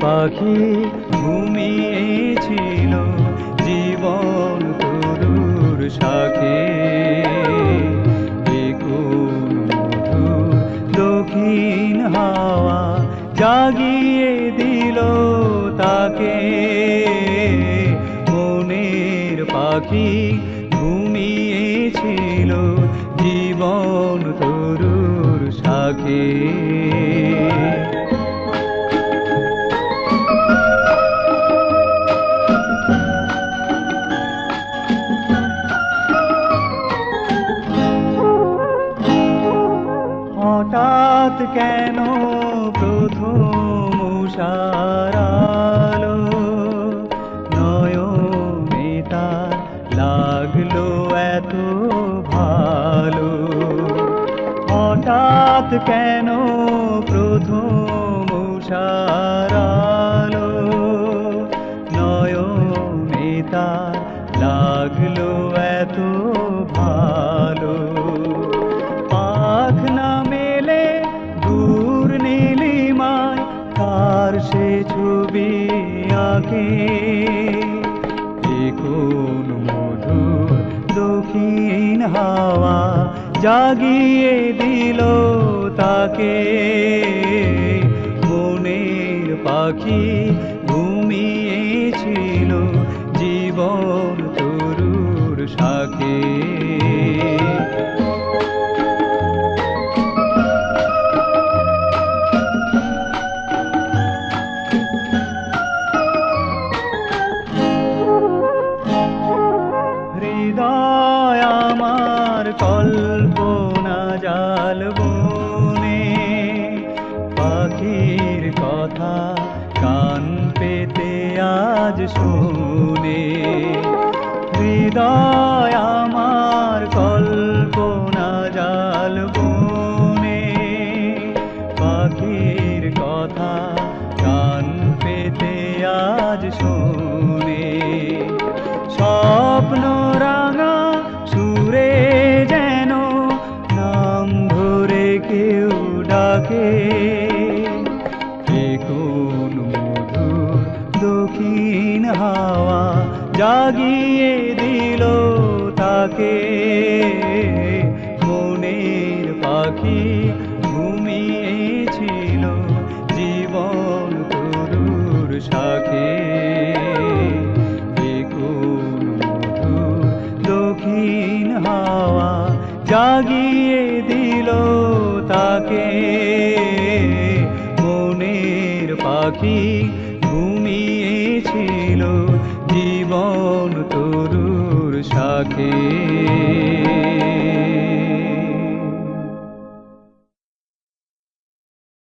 পাখি ঘুমিয়েছিল, জীবন তরুর শাখে। দক্ষিণ হাওয়া জাগিয়ে দিল তাকে? মনের পাখি ঘুমিয়েছিল, জীবন তরুর শাখে। হঠাৎ কেন প্রথম সারালো নয়নে তার লাগল এত ভালো? হঠাৎ কেন প্রথম সারালো সে ছবি আঁকে। কোন মধুর দক্ষিণ হাওয়া জাগিয়ে দিল তাকে। মনের পাখি ঘুমিয়েছিল জীবন তরুর শাখে কল্পনা জাল বনে, পাখির কথা কান পেতে আজ শুনে। হৃদয় আমার কল্পনা জাল বনে, পাখির কথা কান পেতে আজ শুনে। কোন মধুর দক্ষিণ হাওয়া জাগিয়ে দিল তাকে। মনের পাখি ঘুমিয়েছিল, জীবন তরুর শাখে। বেকুন মধুর হাওয়া জাগিয়ে দিল তাকে। পাখি ঘুমিয়েছিল জীবন তরুর শাখে।